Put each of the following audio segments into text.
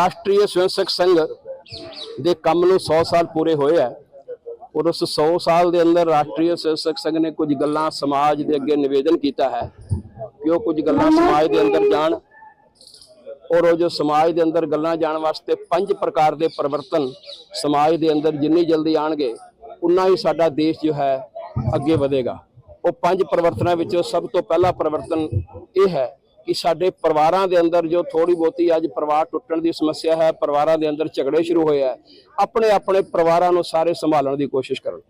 ਰਾਸ਼ਟਰੀ ਸਵੈਂਸੇਵਕ ਸੰਘ ਦੇ ਕੰਮ ਨੂੰ 100 ਸਾਲ ਪੂਰੇ ਹੋਏ ਆ। ਔਰ ਉਸ 100 ਸਾਲ ਦੇ ਅੰਦਰ ਰਾਸ਼ਟਰੀ ਸਵੈਂਸੇਵਕ ਸੰਘ ਨੇ ਕੁਝ ਗੱਲਾਂ ਸਮਾਜ ਦੇ ਅੱਗੇ ਨਿਵੇਦਨ ਕੀਤਾ ਹੈ ਕਿ ਉਹ ਕੁਝ ਗੱਲਾਂ ਸਮਾਜ ਦੇ ਅੰਦਰ ਜਾਣ। ਔਰ ਉਹ ਜੋ ਸਮਾਜ ਦੇ ਅੰਦਰ ਗੱਲਾਂ ਜਾਣ ਵਾਸਤੇ ਪੰਜ ਪ੍ਰਕਾਰ ਦੇ ਪਰਿਵਰਤਨ ਸਮਾਜ ਦੇ ਅੰਦਰ ਜਿੰਨੀ ਜਲਦੀ ਆਣਗੇ, ਉਨਾ ਹੀ ਸਾਡਾ ਦੇਸ਼ ਜੋ ਹੈ ਅੱਗੇ ਵਧੇਗਾ। ਉਹ ਪੰਜ ਪਰਿਵਰਤਨਾਂ ਵਿੱਚੋਂ ਸਭ ਤੋਂ ਪਹਿਲਾ ਪਰਿਵਰਤਨ ਇਹ ਹੈ ਕਿ ਸਾਡੇ ਪਰਿਵਾਰਾਂ ਦੇ ਅੰਦਰ ਜੋ ਥੋੜੀ ਬਹੁਤੀ ਅੱਜ ਪਰਿਵਾਰ ਟੁੱਟਣ ਦੀ ਸਮੱਸਿਆ ਹੈ, ਪਰਿਵਾਰਾਂ ਦੇ ਅੰਦਰ ਝਗੜੇ ਸ਼ੁਰੂ ਹੋਏ ਆ ਆਪਣੇ ਆਪਣੇ ਪਰਿਵਾਰਾਂ ਨੂੰ ਸਾਰੇ ਸੰਭਾਲਣ ਦੀ ਕੋਸ਼ਿਸ਼ ਕਰਨ।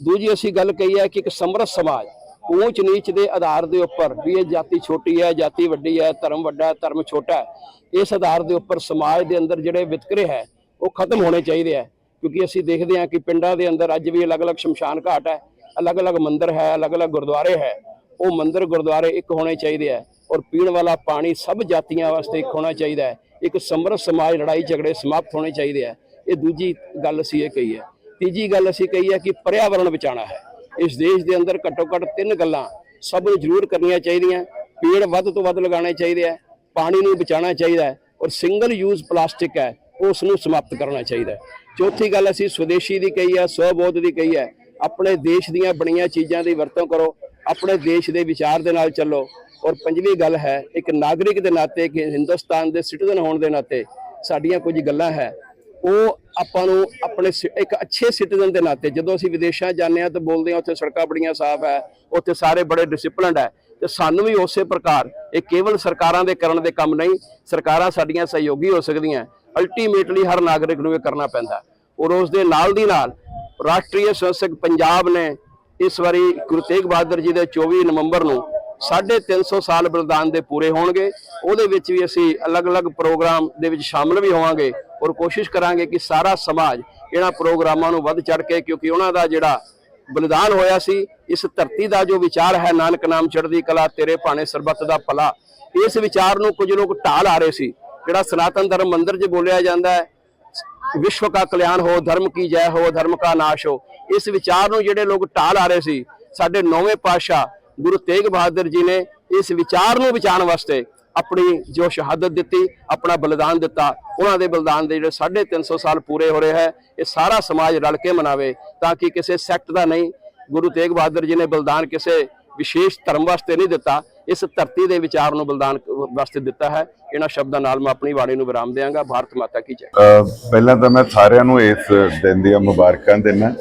ਦੂਜੀ ਅਸੀਂ ਗੱਲ ਕਹੀ ਹੈ ਕਿ ਇੱਕ ਸਮਰਥ ਸਮਾਜ ਊਚ ਨੀਚ ਦੇ ਆਧਾਰ ਦੇ ਉੱਪਰ ਵੀ ਇਹ ਜਾਤੀ ਛੋਟੀ ਹੈ, ਜਾਤੀ ਵੱਡੀ ਹੈ, ਧਰਮ ਵੱਡਾ ਹੈ, ਧਰਮ ਛੋਟਾ ਹੈ, ਇਸ ਆਧਾਰ ਦੇ ਉੱਪਰ ਸਮਾਜ ਦੇ ਅੰਦਰ ਜਿਹੜੇ ਵਿਤਕਰੇ ਹੈ, ਉਹ ਖਤਮ ਹੋਣੇ ਚਾਹੀਦੇ ਹੈ। ਕਿਉਂਕਿ ਅਸੀਂ ਦੇਖਦੇ ਹਾਂ ਕਿ ਪਿੰਡਾਂ ਦੇ ਅੰਦਰ ਅੱਜ ਵੀ ਅਲੱਗ-ਅਲੱਗ ਸ਼ਮਸ਼ਾਨ ਘਾਟ ਹੈ, ਅਲੱਗ-ਅਲੱਗ ਮੰਦਿਰ ਹੈ, ਅਲੱਗ-ਅਲੱਗ ਗੁਰਦੁਆਰੇ ਹੈ, ਉਹ ਮੰਦਿਰ ਗੁਰਦੁਆਰੇ ਇੱਕ ਹੋਣੇ ਚਾਹੀਦੇ ਹੈ। ਔਰ ਪੀਣ ਵਾਲਾ ਪਾਣੀ ਸਭ ਜਾਤੀਆਂ ਵਾਸਤੇ ਇੱਕ ਹੋਣਾ ਚਾਹੀਦਾ ਹੈ। ਇੱਕ ਸਮਰਥ ਸਮਾਜ ਲੜਾਈ ਝਗੜੇ ਸਮਾਪਤ ਹੋਣੇ ਚਾਹੀਦੇ ਹੈ। ਇਹ ਦੂਜੀ ਗੱਲ ਅਸੀਂ ਇਹ ਕਹੀ ਹੈ। ਤੀਜੀ ਗੱਲ ਅਸੀਂ ਕਹੀ ਹੈ ਕਿ ਪਰਿਆਵਰਣ ਬਚਾਉਣਾ ਹੈ। ਇਸ ਦੇਸ਼ ਦੇ ਅੰਦਰ ਘੱਟੋ ਘੱਟ ਤਿੰਨ ਗੱਲਾਂ ਸਭ ਨੂੰ ਜ਼ਰੂਰ ਕਰਨੀਆਂ ਚਾਹੀਦੀਆਂ। ਪੇੜ ਵੱਧ ਤੋਂ ਵੱਧ ਲਗਾਉਣੇ ਚਾਹੀਦੇ ਆ ਪਾਣੀ ਨੂੰ ਬਚਾਉਣਾ ਚਾਹੀਦਾ ਹੈ ਔਰ ਸਿੰਗਲ ਯੂਜ਼ ਪਲਾਸਟਿਕ ਹੈ, ਉਸ ਨੂੰ ਸਮਾਪਤ ਕਰਨਾ ਚਾਹੀਦਾ ਹੈ। ਚੌਥੀ ਗੱਲ ਅਸੀਂ ਸਵਦੇਸ਼ੀ ਦੀ ਕਹੀ ਹੈ, ਸਵਬੋਧ ਦੀ ਕਹੀ ਹੈ। ਆਪਣੇ ਦੇਸ਼ ਦੀਆਂ ਬਣੀਆਂ ਚੀਜ਼ਾਂ ਦੀ ਵਰਤੋਂ ਕਰੋ। ਆਪਣੇ ਦੇਸ਼ ਦੇ ਵਿਚਾਰ ਦੇ ਨਾਲ ਚੱਲੋ। ਔਰ ਪੰਜਵੀਂ ਗੱਲ ਹੈ, ਇੱਕ ਨਾਗਰਿਕ ਦੇ ਨਾਤੇ ਕਿ ਹਿੰਦੁਸਤਾਨ ਦੇ ਸਿਟੀਜ਼ਨ ਹੋਣ ਦੇ ਨਾਤੇ ਸਾਡੀਆਂ ਕੁਝ ਗੱਲਾਂ ਹੈ। ਉਹ ਆਪਾਂ ਨੂੰ ਆਪਣੇ ਸਿ- ਇੱਕ ਅੱਛੇ ਸਿਟੀਜ਼ਨ ਦੇ ਨਾਤੇ, ਜਦੋਂ ਅਸੀਂ ਵਿਦੇਸ਼ਾਂ ਜਾਂਦੇ ਹਾਂ ਤਾਂ ਬੋਲਦੇ ਹਾਂ, ਉੱਥੇ ਸੜਕਾਂ ਬੜੀਆਂ ਸਾਫ਼ ਹੈ, ਉੱਥੇ ਸਾਰੇ ਬੜੇ ਡਿਸਪਲਿਨਡ ਹੈ। ਤੇ ਸਾਨੂੰ ਵੀ ਉਸੇ ਪ੍ਰਕਾਰ, ਇਹ ਕੇਵਲ ਸਰਕਾਰਾਂ ਦੇ ਕਰਨ ਦੇ ਕੰਮ ਨਹੀਂ, ਸਰਕਾਰਾਂ ਸਾਡੀਆਂ ਸਹਿਯੋਗੀ ਹੋ ਸਕਦੀਆਂ। ਅਲਟੀਮੇਟਲੀ ਹਰ ਨਾਗਰਿਕ ਨੂੰ ਇਹ ਕਰਨਾ ਪੈਂਦਾ। ਔਰ ਉਸ ਦੇ ਨਾਲ ਦੀ ਨਾਲ ਰਾਸ਼ਟਰੀ ਸੰਸਦ ਪੰਜਾਬ ਨੇ ਇਸ ਵਾਰੀ ਗੁਰੂ ਤੇਗ ਬਹਾਦਰ ਜੀ ਦੇ 24 ਨਵੰਬਰ ਨੂੰ 350 ਸਾਲ ਬਲਿਦਾਨ ਦੇ ਪੂਰੇ ਹੋਣਗੇ। ਉਹਦੇ ਵਿੱਚ ਵੀ ਅਸੀਂ ਅਲੱਗ-ਅਲੱਗ ਪ੍ਰੋਗਰਾਮ ਦੇ ਵਿੱਚ ਸ਼ਾਮਲ ਵੀ ਹੋਵਾਂਗੇ ਔਰ ਕੋਸ਼ਿਸ਼ ਕਰਾਂਗੇ ਕਿ ਸਾਰਾ ਸਮਾਜ ਇਹਨਾਂ ਪ੍ਰੋਗਰਾਮਾਂ ਨੂੰ ਵੱਧ ਚੜ ਕੇ ਕਿਉਂਕਿ ਉਹਨਾਂ ਦਾ ਜਿਹੜਾ ਬਲਿਦਾਨ ਹੋਇਆ ਸੀ, ਇਸ ਧਰਤੀ ਦਾ ਜੋ ਵਿਚਾਰ ਹੈ ਨਾਨਕ ਨਾਮ ਚੜ੍ਹਦੀ ਕਲਾ, ਤੇਰੇ ਭਾਣੇ ਸਰਬੱਤ ਦਾ ਭਲਾ, ਇਸ ਵਿਚਾਰ ਨੂੰ ਕੁਝ ਲੋਕ ਢਾਲ ਆ ਰਹੇ ਸੀ। ਜਿਹੜਾ ਸਨਾਤਨ ਧਰਮ ਮੰਦਰ 'ਚ ਬੋਲਿਆ ਜਾਂਦਾ ਹੈ, ਵਿਸ਼ਵ ਕਾ ਕਲਿਆਣ ਹੋ, ਧਰਮ ਕੀ ਜੈ ਹੋ, ਧਰਮ ਕਾ ਨਾਸ਼ ਹੋ, ਇਸ ਵਿਚਾਰ ਨੂੰ ਜਿਹੜੇ ਲੋਕ ਢਾਲ ਆ ਰਹੇ ਸੀ, ਸਾਡੇ ਨੌਵੇਂ ਪਾਤਸ਼ਾਹ ਗੁਰੂ ਤੇਗ ਬਹਾਦਰ ਜੀ ਨੇ ਇਸ ਵਿਚਾਰ ਨੂੰ ਬਚਾਉਣ ਵਾਸਤੇ ਆਪਣੀ ਜੋ ਸ਼ਹਾਦਤ ਦਿੱਤੀ, ਆਪਣਾ ਬਲੀਦਾਨ ਦਿੱਤਾ। ਉਹਨਾਂ ਦੇ ਬਲੀਦਾਨ ਦੇ ਜਿਹੜੇ 350 ਸਾਲ ਪੂਰੇ ਹੋ ਰਹੇ ਹੈ, ਇਹ ਸਾਰਾ ਸਮਾਜ ਰਲ ਕੇ ਮਨਾਵੇ ਤਾਂ ਕਿ ਕਿਸੇ ਸੈਕਟ ਦਾ ਨਹੀਂ, ਗੁਰੂ ਤੇਗ ਬਹਾਦਰ ਜੀ ਨੇ ਬਲੀਦਾਨ ਕਿਸੇ ਵਿਸ਼ੇਸ਼ ਧਰਮ ਵਾਸਤੇ ਨਹੀਂ ਦਿੱਤਾ, ਇਸ ਧਰਤੀ ਦੇ ਵਿਚਾਰ ਨੂੰ ਬਲੀਦਾਨ ਵਾਸਤੇ ਦਿੱਤਾ ਹੈ। ਇਹਨਾਂ ਸ਼ਬਦਾਂ ਨਾਲ ਮੈਂ ਆਪਣੀ ਬਾਣੀ ਨੂੰ ਵਿਰਾਮ ਦਿਆਂਗਾ। ਭਾਰਤ ਮਾਤਾ ਕੀ ਜੈ। ਪਹਿਲਾਂ ਤਾਂ ਮੈਂ ਸਾਰਿਆਂ ਨੂੰ ਇਸ ਦਿਨ ਦੀਆਂ ਮੁਬਾਰਕਾਂ ਦਿੰਦਾ।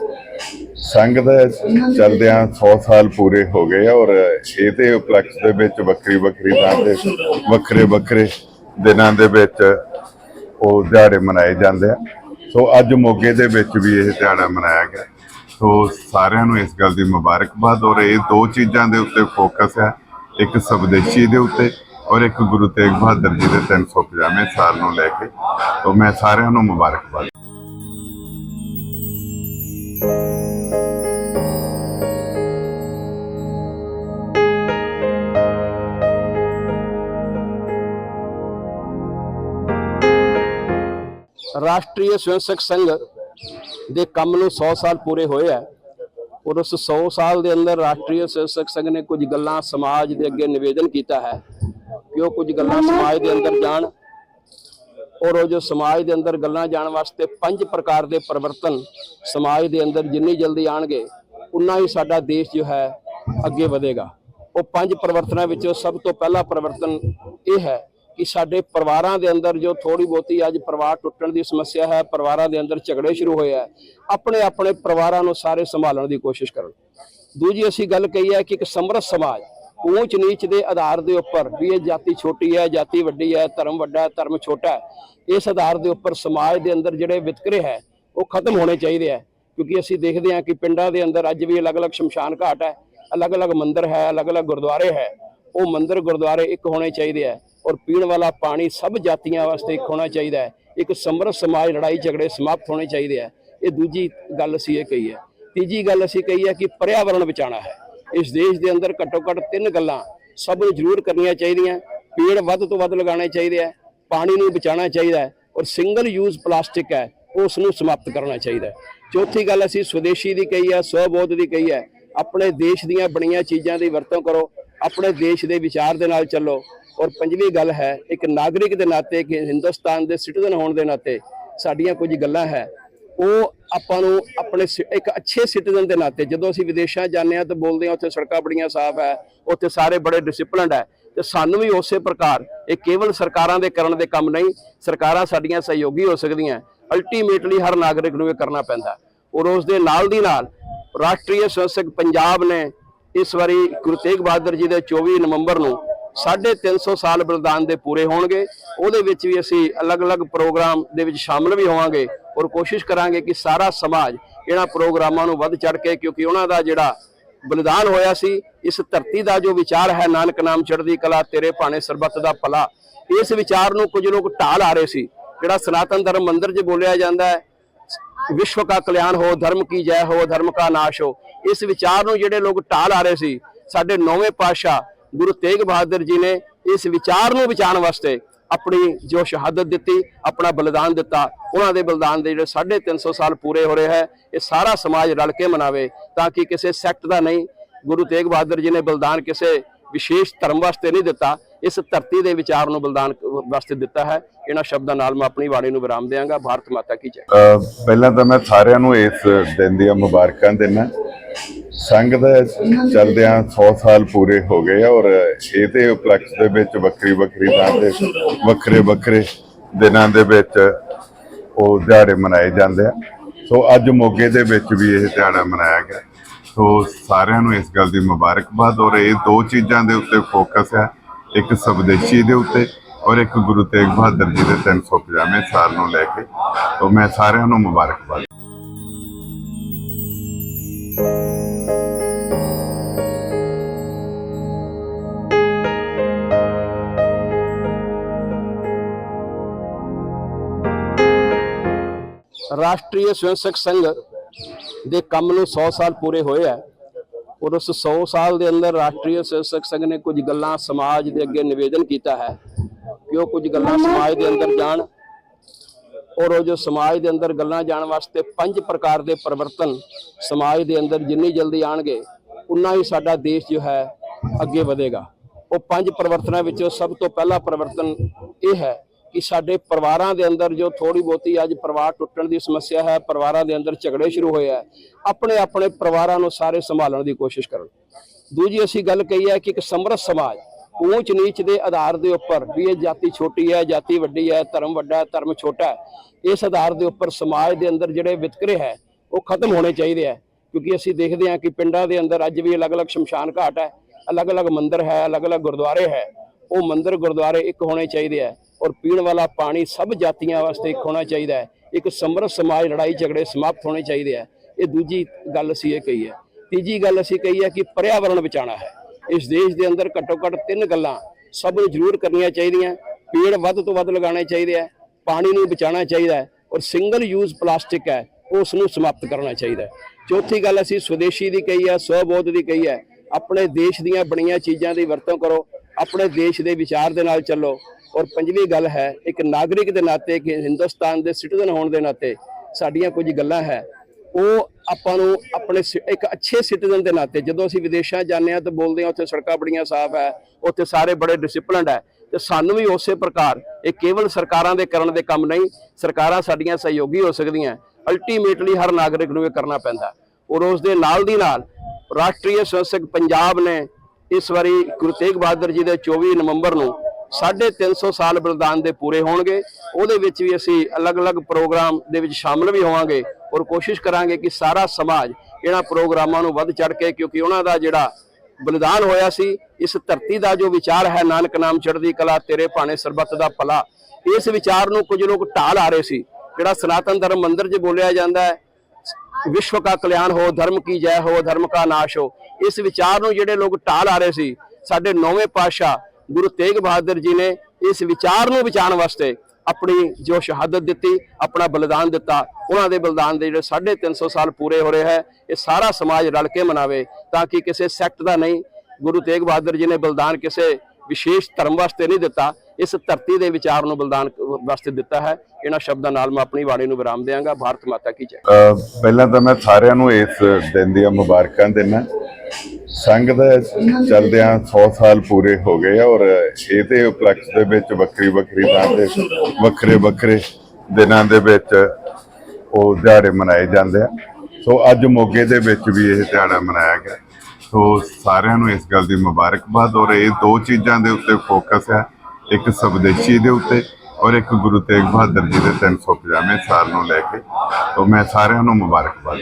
ਸੰਘ ਦੇ ਚਲਦਿਆਂ 100 ਸਾਲ ਪੂਰੇ ਹੋ ਗਏ ਔਰ ਇਹਦੇ ਉਪਲਕਸ਼ ਦੇ ਵਿੱਚ ਵੱਖਰੀ ਵੱਖਰੀ ਥਾਂ ਤੇ ਵੱਖਰੇ ਵੱਖਰੇ ਦਿਨਾਂ ਦੇ ਵਿੱਚ ਉਹ ਦਿਹਾੜੇ ਮਨਾਏ ਜਾਂਦੇ ਆ। ਸੋ ਅੱਜ ਮੋਗੇ ਦੇ ਵਿੱਚ ਵੀ ਇਹ ਦਿਹਾੜਾ ਮਨਾਇਆ ਗਿਆ। ਸੋ ਸਾਰਿਆਂ ਨੂੰ ਇਸ ਗੱਲ ਦੀ ਮੁਬਾਰਕਬਾਦ ਔਰ ਇਹ ਦੋ ਚੀਜ਼ਾਂ ਦੇ ਉੱਤੇ ਫੋਕਸ ਹੈ। ਇੱਕ ਸਵਦੇਸ਼ੀ ਦੇ ਉੱਤੇ ਔਰ ਇੱਕ ਗੁਰੂ ਤੇਗ ਬਹਾਦਰ ਜੀ ਦੇ 350ਵੇਂ ਸਾਲ ਨੂੰ ਲੈ ਕੇ। ਸੋ ਮੈਂ ਸਾਰਿਆਂ ਨੂੰ ਮੁਬਾਰਕਬਾਦ। ਰਾਸ਼ਟਰੀ ਸਵੈਂਸੇਵਕ ਸੰਘ ਦੇ ਕੰਮ ਨੂੰ 100 ਸਾਲ ਪੂਰੇ ਹੋਏ ਆ। ਔਰ ਉਸ 100 ਸਾਲ ਦੇ ਅੰਦਰ ਰਾਸ਼ਟਰੀ ਸਵੈਂਸੇਵਕ ਸੰਘ ਨੇ ਕੁਝ ਗੱਲਾਂ ਸਮਾਜ ਦੇ ਅੱਗੇ ਨਿਵੇਦਨ ਕੀਤਾ ਹੈ ਕਿ ਉਹ ਕੁਝ ਗੱਲਾਂ ਸਮਾਜ ਦੇ ਅੰਦਰ ਜਾਣ ਔਰ ਉਹ ਜੋ ਸਮਾਜ ਦੇ ਅੰਦਰ ਗੱਲਾਂ ਜਾਣ ਵਾਸਤੇ ਪੰਜ ਪ੍ਰਕਾਰ ਦੇ ਪਰਿਵਰਤਨ ਸਮਾਜ ਦੇ ਅੰਦਰ ਜਿੰਨੀ ਜਲਦੀ ਆਣਗੇ ਉਨਾ ਹੀ ਸਾਡਾ ਦੇਸ਼ ਜੋ ਹੈ ਅੱਗੇ ਵਧੇਗਾ। ਉਹ ਪੰਜ ਪਰਿਵਰਤਨਾਂ ਵਿੱਚੋਂ ਸਭ ਤੋਂ ਪਹਿਲਾ ਪਰਿਵਰਤਨ ਇਹ ਹੈ ਕਿ ਸਾਡੇ ਪਰਿਵਾਰਾਂ ਦੇ ਅੰਦਰ ਜੋ ਥੋੜੀ ਬਹੁਤੀ ਅੱਜ ਪਰਿਵਾਰ ਟੁੱਟਣ ਦੀ ਸਮੱਸਿਆ ਹੈ, ਪਰਿਵਾਰਾਂ ਦੇ ਅੰਦਰ ਝਗੜੇ ਸ਼ੁਰੂ ਹੋਏ ਆ ਆਪਣੇ ਆਪਣੇ ਪਰਿਵਾਰਾਂ ਨੂੰ ਸਾਰੇ ਸੰਭਾਲਣ ਦੀ ਕੋਸ਼ਿਸ਼ ਕਰਨ। ਦੂਜੀ ਅਸੀਂ ਗੱਲ ਕਹੀ ਹੈ ਕਿ ਇੱਕ ਸਮਰਥ ਸਮਾਜ, ਊਚ ਨੀਚ ਦੇ ਆਧਾਰ ਦੇ ਉੱਪਰ, ਵੀ ਇਹ ਜਾਤੀ ਛੋਟੀ ਹੈ, ਜਾਤੀ ਵੱਡੀ ਹੈ, ਧਰਮ ਵੱਡਾ ਹੈ, ਧਰਮ ਛੋਟਾ ਹੈ, ਇਸ ਆਧਾਰ ਦੇ ਉੱਪਰ ਸਮਾਜ ਦੇ ਅੰਦਰ ਜਿਹੜੇ ਵਿਤਕਰੇ ਹੈ, ਉਹ ਖਤਮ ਹੋਣੇ ਚਾਹੀਦੇ ਹੈ। ਕਿਉਂਕਿ ਅਸੀਂ ਦੇਖਦੇ ਹਾਂ ਕਿ ਪਿੰਡਾਂ ਦੇ ਅੰਦਰ ਅੱਜ ਵੀ ਅਲੱਗ-ਅਲੱਗ ਸ਼ਮਸ਼ਾਨ ਘਾਟ ਹੈ, ਅਲੱਗ-ਅਲੱਗ ਮੰਦਿਰ ਹੈ, ਅਲੱਗ-ਅਲੱਗ ਗੁਰਦੁਆਰੇ ਹੈ, ਉਹ ਮੰਦਿਰ ਗੁਰਦੁਆਰੇ ਇੱਕ ਹੋਣੇ ਚਾਹੀਦੇ ਹੈ। ਔਰ ਪੀਣ ਵਾਲਾ ਪਾਣੀ ਸਭ ਜਾਤੀਆਂ ਵਾਸਤੇ ਇੱਕ ਹੋਣਾ ਚਾਹੀਦਾ ਹੈ। ਇੱਕ ਸਮਰਥ ਸਮਾਜ ਲੜਾਈ ਝਗੜੇ ਸਮਾਪਤ ਹੋਣੇ ਚਾਹੀਦੇ ਹੈ। ਇਹ ਦੂਜੀ ਗੱਲ ਅਸੀਂ ਇਹ ਕਹੀ ਹੈ ਤੀਜੀ ਗੱਲ ਅਸੀਂ ਕਹੀ ਹੈ ਕਿ ਪਰਿਆਵਰਣ ਬਚਾਉਣਾ ਹੈ। ਇਸ ਦੇਸ਼ ਦੇ ਅੰਦਰ ਘੱਟੋ ਘੱਟ ਤਿੰਨ ਗੱਲਾਂ ਸਭ ਨੂੰ ਜ਼ਰੂਰ ਕਰਨੀਆਂ ਚਾਹੀਦੀਆਂ। ਪੇੜ ਵੱਧ ਤੋਂ ਵੱਧ ਲਗਾਉਣੇ ਚਾਹੀਦੇ ਆ ਪਾਣੀ ਨੂੰ ਬਚਾਉਣਾ ਚਾਹੀਦਾ ਹੈ ਔਰ ਸਿੰਗਲ ਯੂਜ਼ ਪਲਾਸਟਿਕ ਹੈ, ਉਸ ਨੂੰ ਸਮਾਪਤ ਕਰਨਾ ਚਾਹੀਦਾ ਹੈ। ਚੌਥੀ ਗੱਲ ਅਸੀਂ ਸਵਦੇਸ਼ੀ ਦੀ ਕਹੀ ਹੈ, ਸਵਬੋਧ ਦੀ ਕਹੀ ਹੈ। ਆਪਣੇ ਦੇਸ਼ ਦੀਆਂ ਬਣੀਆਂ ਚੀਜ਼ਾਂ ਦੀ ਵਰਤੋਂ ਕਰੋ। ਆਪਣੇ ਦੇਸ਼ ਦੇ ਵਿਚਾਰ ਦੇ ਨਾਲ ਚੱਲੋ। ਔਰ ਪੰਜਵੀਂ ਗੱਲ ਹੈ, ਇੱਕ ਨਾਗਰਿਕ ਦੇ ਨਾਤੇ ਕਿ ਹਿੰਦੁਸਤਾਨ ਦੇ ਸਿਟੀਜ਼ਨ ਹੋਣ ਦੇ ਨਾਤੇ ਸਾਡੀਆਂ ਕੁਝ ਗੱਲਾਂ ਹੈ। ਉਹ ਆਪਾਂ ਨੂੰ ਆਪਣੇ ਸਿ- ਇੱਕ ਅੱਛੇ ਸਿਟੀਜ਼ਨ ਦੇ ਨਾਤੇ, ਜਦੋਂ ਅਸੀਂ ਵਿਦੇਸ਼ਾਂ ਜਾਂਦੇ ਹਾਂ ਤਾਂ ਬੋਲਦੇ ਹਾਂ, ਉੱਥੇ ਸੜਕਾਂ ਬੜੀਆਂ ਸਾਫ਼ ਹੈ, ਉੱਥੇ ਸਾਰੇ ਬੜੇ ਡਿਸਪਲਿਨਡ ਹੈ। ਤੇ ਸਾਨੂੰ ਵੀ ਉਸੇ ਪ੍ਰਕਾਰ, ਇਹ ਕੇਵਲ ਸਰਕਾਰਾਂ ਦੇ ਕਰਨ ਦੇ ਕੰਮ ਨਹੀਂ, ਸਰਕਾਰਾਂ ਸਾਡੀਆਂ ਸਹਿਯੋਗੀ ਹੋ ਸਕਦੀਆਂ। ਅਲਟੀਮੇਟਲੀ ਹਰ ਨਾਗਰਿਕ ਨੂੰ ਇਹ ਕਰਨਾ ਪੈਂਦਾ। ਔਰ ਉਸ ਦੇ ਨਾਲ ਦੀ ਨਾਲ ਰਾਸ਼ਟਰੀ ਸਵੰਸਕ ਪੰਜਾਬ ਨੇ ਇਸ ਵਾਰੀ ਗੁਰੂ ਤੇਗ ਬਹਾਦਰ ਜੀ ਦੇ 24 ਨਵੰਬਰ ਨੂੰ 350 ਸਾਲ ਬਲਿਦਾਨ ਦੇ ਪੂਰੇ ਹੋਣਗੇ। ਉਹਦੇ ਵਿੱਚ ਵੀ ਅਸੀਂ ਅਲੱਗ-ਅਲੱਗ ਪ੍ਰੋਗਰਾਮ ਦੇ ਵਿੱਚ ਸ਼ਾਮਲ ਵੀ ਹੋਵਾਂਗੇ ਔਰ ਕੋਸ਼ਿਸ਼ ਕਰਾਂਗੇ ਕਿ ਸਾਰਾ ਸਮਾਜ ਇਹਨਾਂ ਪ੍ਰੋਗਰਾਮਾਂ ਨੂੰ ਵੱਧ ਚੜ ਕੇ ਕਿਉਂਕਿ ਉਹਨਾਂ ਦਾ ਜਿਹੜਾ ਬਲਿਦਾਨ ਹੋਇਆ ਸੀ, ਇਸ ਧਰਤੀ ਦਾ ਜੋ ਵਿਚਾਰ ਹੈ, ਨਾਨਕ ਨਾਮ ਚੜ੍ਹਦੀ ਕਲਾ, ਤੇਰੇ ਭਾਣੇ ਸਰਬੱਤ ਦਾ ਭਲਾ, ਇਸ ਵਿਚਾਰ ਨੂੰ ਕੁਝ ਲੋਕ ਢਾਲ ਆ ਰਹੇ ਸੀ। ਜਿਹੜਾ ਸਨਾਤਨ ਧਰਮ ਮੰਦਰ 'ਚ ਬੋਲਿਆ ਜਾਂਦਾ ਹੈ, ਵਿਸ਼ਵ ਕਾ ਕਲਿਆਣ ਹੋ, ਧਰਮ ਕੀ ਜੈ ਹੋ, ਧਰਮ ਕਾ ਨਾਸ਼ ਹੋ, ਇਸ ਵਿਚਾਰ ਨੂੰ ਜਿਹੜੇ ਲੋਕ ਢਾਲ ਆ ਰਹੇ ਸੀ, ਸਾਡੇ ਨੌਵੇਂ ਪਾਤਸ਼ਾਹ ਗੁਰੂ ਤੇਗ ਬਹਾਦਰ ਜੀ ਨੇ ਇਸ ਵਿਚਾਰ ਨੂੰ ਬਚਾਉਣ ਵਾਸਤੇ ਆਪਣੀ ਜੋ ਸ਼ਹਾਦਤ ਦਿੱਤੀ, ਆਪਣਾ ਬਲੀਦਾਨ ਦਿੱਤਾ। ਉਹਨਾਂ ਦੇ ਬਲੀਦਾਨ ਦੇ ਜਿਹੜੇ 350 ਸਾਲ ਪੂਰੇ ਹੋ ਰਹੇ ਹੈ, ਇਹ ਸਾਰਾ ਸਮਾਜ ਰਲ ਕੇ ਮਨਾਵੇ ਤਾਂ ਕਿ ਕਿਸੇ ਸੈਕਟ ਦਾ ਨਹੀਂ, ਗੁਰੂ ਤੇਗ ਬਹਾਦਰ ਜੀ ਨੇ ਬਲੀਦਾਨ ਕਿਸੇ ਵਿਸ਼ੇਸ਼ ਧਰਮ ਵਾਸਤੇ ਨਹੀਂ ਦਿੱਤਾ, ਇਸ ਧਰਤੀ ਦੇ ਵਿਚਾਰ ਨੂੰ ਬਲੀਦਾਨ ਵਾਸਤੇ ਦਿੱਤਾ ਹੈ। ਇਹਨਾਂ ਸ਼ਬਦਾਂ ਨਾਲ ਮੈਂ ਆਪਣੀ ਬਾਣੀ ਨੂੰ ਵਿਰਾਮ ਦਿਆਂਗਾ। ਭਾਰਤ ਮਾਤਾ ਕੀ ਜੈ। ਪਹਿਲਾਂ ਤਾਂ ਮੈਂ ਸਾਰਿਆਂ ਨੂੰ ਇਸ ਦਿਨ ਦੀਆਂ ਮੁਬਾਰਕਾਂ ਦਿੰਦਾ। ਸੰਘ ਦੇ ਚਲਦਿਆਂ 100 ਸਾਲ ਪੂਰੇ ਹੋ ਗਏ ਆ ਔਰ ਇਹਦੇ ਉਪਲਕਸ਼ ਦੇ ਵਿੱਚ ਵੱਖਰੀ ਵੱਖਰੀ ਥਾਂ ਤੇ ਵੱਖਰੇ ਵੱਖਰੇ ਦਿਨਾਂ ਦੇ ਵਿੱਚ ਉਹ ਦਿਹਾੜੇ ਮਨਾਏ ਜਾਂਦੇ ਆ। ਸੋ ਅੱਜ ਮੋਗੇ ਦੇ ਵਿੱਚ ਵੀ ਇਹ ਦਿਹਾੜਾ ਮਨਾਇਆ ਗਿਆ। ਸੋ ਸਾਰਿਆਂ ਨੂੰ ਇਸ ਗੱਲ ਦੀ ਮੁਬਾਰਕਬਾਦ ਔਰ ਇਹ ਦੋ ਚੀਜ਼ਾਂ ਦੇ ਉੱਤੇ ਫੋਕਸ ਹੈ ਇੱਕ ਸਵਦੇਸ਼ੀ ਦੇ ਉੱਤੇ ਔਰ ਇੱਕ ਗੁਰੂ ਤੇਗ ਬਹਾਦਰ ਜੀ ਦੇ 350ਵੇਂ ਸਾਲ ਨੂੰ ਲੈ ਕੇ। ਤੋਂ ਮੈਂ ਸਾਰਿਆਂ ਨੂੰ ਮੁਬਾਰਕਬਾਦ। ਰਾਸ਼ਟਰੀ ਸਵੈਂਸਕ ਸੰਘ ਦੇ ਕੰਮ ਨੂੰ 100 ਸਾਲ ਪੂਰੇ ਹੋਏ ਆ। ਔਰ ਉਸ 100 ਸਾਲ ਦੇ ਅੰਦਰ ਰਾਸ਼ਟਰੀ ਸਵੈਂਸਕ ਸੰਘ ਨੇ ਕੁਝ ਗੱਲਾਂ ਸਮਾਜ ਦੇ ਅੱਗੇ ਨਿਵੇਦਨ ਕੀਤਾ ਹੈ ਕਿ ਉਹ ਕੁਝ ਗੱਲਾਂ ਸਮਾਜ ਦੇ ਅੰਦਰ ਜਾਣ ਔਰ ਉਹ ਜੋ ਸਮਾਜ ਦੇ ਅੰਦਰ ਗੱਲਾਂ ਜਾਣ ਵਾਸਤੇ ਪੰਜ ਪ੍ਰਕਾਰ ਦੇ ਪਰਿਵਰਤਨ ਸਮਾਜ ਦੇ ਅੰਦਰ ਜਿੰਨੀ ਜਲਦੀ ਆਣਗੇ, ਉਨਾ ਹੀ ਸਾਡਾ ਦੇਸ਼ ਜੋ ਹੈ ਅੱਗੇ ਵਧੇਗਾ। ਉਹ ਪੰਜ ਪਰਿਵਰਤਨਾਂ ਵਿੱਚੋਂ ਸਭ ਤੋਂ ਪਹਿਲਾ ਪਰਿਵਰਤਨ ਇਹ ਹੈ ਕਿ ਸਾਡੇ ਪਰਿਵਾਰਾਂ ਦੇ ਅੰਦਰ ਜੋ ਥੋੜੀ ਬਹੁਤੀ ਅੱਜ ਪਰਿਵਾਰ ਟੁੱਟਣ ਦੀ ਸਮੱਸਿਆ ਹੈ, ਪਰਿਵਾਰਾਂ ਦੇ ਅੰਦਰ ਝਗੜੇ ਸ਼ੁਰੂ ਹੋਏ ਆ ਆਪਣੇ ਆਪਣੇ ਪਰਿਵਾਰਾਂ ਨੂੰ ਸਾਰੇ ਸੰਭਾਲਣ ਦੀ ਕੋਸ਼ਿਸ਼ ਕਰਨ। ਦੂਜੀ ਅਸੀਂ ਗੱਲ ਕਹੀ ਹੈ ਕਿ ਇੱਕ ਸਮਰਥ ਸਮਾਜ ਊਚ ਨੀਚ ਦੇ ਆਧਾਰ ਦੇ ਉੱਪਰ ਵੀ ਇਹ ਜਾਤੀ ਛੋਟੀ ਹੈ, ਜਾਤੀ ਵੱਡੀ ਹੈ, ਧਰਮ ਵੱਡਾ ਹੈ, ਧਰਮ ਛੋਟਾ ਹੈ, ਇਸ ਆਧਾਰ ਦੇ ਉੱਪਰ ਸਮਾਜ ਦੇ ਅੰਦਰ ਜਿਹੜੇ ਵਿਤਕਰੇ ਹੈ, ਉਹ ਖਤਮ ਹੋਣੇ ਚਾਹੀਦੇ ਹੈ। ਕਿਉਂਕਿ ਅਸੀਂ ਦੇਖਦੇ ਹਾਂ ਕਿ ਪਿੰਡਾਂ ਦੇ ਅੰਦਰ ਅੱਜ ਵੀ ਅਲੱਗ-ਅਲੱਗ ਸ਼ਮਸ਼ਾਨ ਘਾਟ ਹੈ, ਅਲੱਗ-ਅਲੱਗ ਮੰਦਿਰ ਹੈ, ਅਲੱਗ-ਅਲੱਗ ਗੁਰਦੁਆਰੇ ਹੈ, ਉਹ ਮੰਦਿਰ ਗੁਰਦੁਆਰੇ ਇੱਕ ਹੋਣੇ ਚਾਹੀਦੇ ਹੈ। ਔਰ ਪੀਣ ਵਾਲਾ ਪਾਣੀ ਸਭ ਜਾਤੀਆਂ ਵਾਸਤੇ ਇੱਕ ਹੋਣਾ ਚਾਹੀਦਾ ਹੈ। ਇੱਕ ਸਮਰਥ ਸਮਾਜ ਲੜਾਈ ਝਗੜੇ ਸਮਾਪਤ ਹੋਣੇ ਚਾਹੀਦੇ ਹੈ। ਇਹ ਦੂਜੀ ਗੱਲ ਅਸੀਂ ਇਹ ਕਹੀ ਹੈ। ਤੀਜੀ ਗੱਲ ਅਸੀਂ ਕਹੀ ਹੈ ਕਿ ਪਰਿਆਵਰਣ ਬਚਾਉਣਾ ਹੈ। ਇਸ ਦੇਸ਼ ਦੇ ਅੰਦਰ ਘੱਟੋ ਘੱਟ ਤਿੰਨ ਗੱਲਾਂ ਸਭ ਨੂੰ ਜ਼ਰੂਰ ਕਰਨੀਆਂ ਚਾਹੀਦੀਆਂ। ਪੇੜ ਵੱਧ ਤੋਂ ਵੱਧ ਲਗਾਉਣੇ ਚਾਹੀਦੇ ਹੈ। ਪਾਣੀ ਨੂੰ ਬਚਾਉਣਾ ਚਾਹੀਦਾ ਹੈ ਔਰ ਸਿੰਗਲ ਯੂਜ਼ ਪਲਾਸਟਿਕ ਹੈ, ਉਸ ਨੂੰ ਸਮਾਪਤ ਕਰਨਾ ਚਾਹੀਦਾ ਚੌਥੀ ਗੱਲ ਅਸੀਂ ਸਵਦੇਸ਼ੀ ਦੀ ਕਹੀ ਹੈ, ਸਵਬੋਧ ਦੀ ਕਹੀ ਹੈ। ਆਪਣੇ ਦੇਸ਼ ਦੀਆਂ ਬਣੀਆਂ ਚੀਜ਼ਾਂ ਦੀ ਵਰਤੋਂ ਕਰੋ। ਆਪਣੇ ਦੇਸ਼ ਦੇ ਵਿਚਾਰ ਦੇ ਨਾਲ ਚੱਲੋ। ਔਰ ਪੰਜਵੀਂ ਗੱਲ ਹੈ, ਇੱਕ ਨਾਗਰਿਕ ਦੇ ਨਾਤੇ ਕਿ ਹਿੰਦੁਸਤਾਨ ਦੇ ਸਿਟੀਜ਼ਨ ਹੋਣ ਦੇ ਨਾਤੇ ਸਾਡੀਆਂ ਕੁਝ ਗੱਲਾਂ ਹੈ। ਉਹ ਆਪਾਂ ਨੂੰ ਆਪਣੇ ਸਿ- ਇੱਕ ਅੱਛੇ ਸਿਟੀਜ਼ਨ ਦੇ ਨਾਤੇ, ਜਦੋਂ ਅਸੀਂ ਵਿਦੇਸ਼ਾਂ ਜਾਂਦੇ ਹਾਂ ਤਾਂ ਬੋਲਦੇ ਹਾਂ, ਉੱਥੇ ਸੜਕਾਂ ਬੜੀਆਂ ਸਾਫ਼ ਹੈ, ਉੱਥੇ ਸਾਰੇ ਬੜੇ ਡਿਸਪਲਿਨਡ ਹੈ। ਤੇ ਸਾਨੂੰ ਵੀ ਉਸੇ ਪ੍ਰਕਾਰ, ਇਹ ਕੇਵਲ ਸਰਕਾਰਾਂ ਦੇ ਕਰਨ ਦੇ ਕੰਮ ਨਹੀਂ, ਸਰਕਾਰਾਂ ਸਾਡੀਆਂ ਸਹਿਯੋਗੀ ਹੋ ਸਕਦੀਆਂ ਅਲਟੀਮੇਟਲੀ ਹਰ ਨਾਗਰਿਕ ਨੂੰ ਇਹ ਕਰਨਾ ਪੈਂਦਾ ਔਰ ਉਸ ਦੇ ਨਾਲ ਦੀ ਨਾਲ ਰਾਸ਼ਟਰੀ ਸਵੰਸਕ ਪੰਜਾਬ ਨੇ ਇਸ ਵਾਰੀ ਗੁਰੂ ਤੇਗ ਬਹਾਦਰ ਜੀ ਦੇ 24 ਨਵੰਬਰ ਨੂੰ 350 ਸਾਲ ਬਲਿਦਾਨ ਦੇ ਪੂਰੇ ਹੋਣਗੇ। ਉਹਦੇ ਵਿੱਚ ਵੀ ਅਸੀਂ ਅਲੱਗ-ਅਲੱਗ ਪ੍ਰੋਗਰਾਮ ਦੇ ਵਿੱਚ ਸ਼ਾਮਲ ਵੀ ਹੋਵਾਂਗੇ ਔਰ ਕੋਸ਼ਿਸ਼ ਕਰਾਂਗੇ ਕਿ ਸਾਰਾ ਸਮਾਜ ਇਹਨਾਂ ਪ੍ਰੋਗਰਾਮਾਂ ਨੂੰ ਵੱਧ ਚੜ ਕੇ ਕਿਉਂਕਿ ਉਹਨਾਂ ਦਾ ਜਿਹੜਾ ਬਲਿਦਾਨ ਹੋਇਆ ਸੀ, ਇਸ ਧਰਤੀ ਦਾ ਜੋ ਵਿਚਾਰ ਹੈ, ਨਾਨਕ ਨਾਮ ਚੜ੍ਹਦੀ ਕਲਾ, ਤੇਰੇ ਭਾਣੇ ਸਰਬੱਤ ਦਾ ਭਲਾ, ਇਸ ਵਿਚਾਰ ਨੂੰ ਕੁਝ ਲੋਕ ਢਾਲ ਆ ਰਹੇ ਸੀ। ਜਿਹੜਾ ਸਨਾਤਨ ਧਰਮ ਮੰਦਰ 'ਚ ਬੋਲਿਆ ਜਾਂਦਾ ਹੈ, ਵਿਸ਼ਵ ਕਾ ਕਲਿਆਣ ਹੋ, ਧਰਮ ਕੀ ਜੈ ਹੋ, ਧਰਮ ਕਾ ਨਾਸ਼ ਹੋ, ਇਸ ਵਿਚਾਰ ਨੂੰ ਜਿਹੜੇ ਲੋਕ ਢਾਲ ਆ ਰਹੇ ਸੀ, ਸਾਡੇ ਨੌਵੇਂ ਪਾਤਸ਼ਾਹ ਗੁਰੂ ਤੇਗ ਬਹਾਦਰ ਜੀ ਨੇ ਇਸ ਵਿਚਾਰ ਨੂੰ ਬਚਾਉਣ ਵਾਸਤੇ ਆਪਣੀ ਜੋ ਸ਼ਹਾਦਤ ਦਿੱਤੀ, ਆਪਣਾ ਬਲੀਦਾਨ ਦਿੱਤਾ। ਉਹਨਾਂ ਦੇ ਬਲੀਦਾਨ ਦੇ ਜਿਹੜੇ 350 ਸਾਲ ਪੂਰੇ ਹੋ ਰਹੇ ਹੈ, ਇਹ ਸਾਰਾ ਸਮਾਜ ਰਲ ਕੇ ਮਨਾਵੇ ਤਾਂ ਕਿ ਕਿਸੇ ਸੈਕਟ ਦਾ ਨਹੀਂ। ਗੁਰੂ ਤੇਗ ਬਹਾਦਰ ਜੀ ਨੇ ਬਲੀਦਾਨ ਕਿਸੇ ਵਿਸ਼ੇਸ਼ ਧਰਮ ਵਾਸਤੇ ਨਹੀਂ ਦਿੱਤਾ। ਇਸ ਧਰਤੀ ਦੇ ਵਿਚਾਰ ਨੂੰ ਬਲੀਦਾਨ ਵਾਸਤੇ ਦਿੱਤਾ ਹੈ। ਇਹਨਾਂ ਸ਼ਬਦਾਂ ਨਾਲ ਮੈਂ ਆਪਣੀ ਬਾਣੀ ਨੂੰ ਵਿਰਾਮ ਦਿਆਂਗਾ। ਭਾਰਤ ਮਾਤਾ ਕੀ ਜੈ। ਪਹਿਲਾਂ ਤਾਂ ਮੈਂ ਸਾਰਿਆਂ ਨੂੰ ਇਸ ਦਿਨ ਦੀਆਂ ਮੁਬਾਰਕਾਂ ਦਿੰਦਾ। ਸੰਘ ਦਾ ਚਲਦਿਆਂ 100 ਸਾਲ ਪੂਰੇ ਹੋ ਗਏ ਔਰ ਇਹਦੇ ਉਪਲਕਸ਼ ਦੇ ਵਿੱਚ ਵੱਖਰੀ ਵੱਖਰੀ ਥਾਂ ਤੇ ਵੱਖਰੇ ਵੱਖਰੇ ਦਿਨਾਂ ਦੇ ਵਿੱਚ ਉਹ ਦਿਹਾੜੇ ਮਨਾਏ ਜਾਂਦੇ ਆ। ਸੋ ਅੱਜ ਮੋਗੇ ਦੇ ਵਿੱਚ ਵੀ ਇਹ ਦਿਹਾੜਾ ਮਨਾਇਆ ਗਿਆ। ਸੋ ਸਾਰਿਆਂ ਨੂੰ ਇਸ ਗੱਲ ਦੀ ਮੁਬਾਰਕਬਾਦ ਔਰ ਇਹ ਦੋ ਚੀਜ਼ਾਂ ਦੇ ਉੱਤੇ ਫੋਕਸ ਹੈ। ਇੱਕ ਸਵਦੇਸ਼ੀ ਦੇ ਉੱਤੇ ਔਰ ਇੱਕ ਗੁਰੂ ਤੇਗ ਬਹਾਦਰ ਜੀ ਦੇ 350ਵੇਂ ਸਾਲ ਨੂੰ ਲੈ ਕੇ। ਸੋ ਮੈਂ ਸਾਰਿਆਂ ਨੂੰ ਮੁਬਾਰਕਬਾਦ।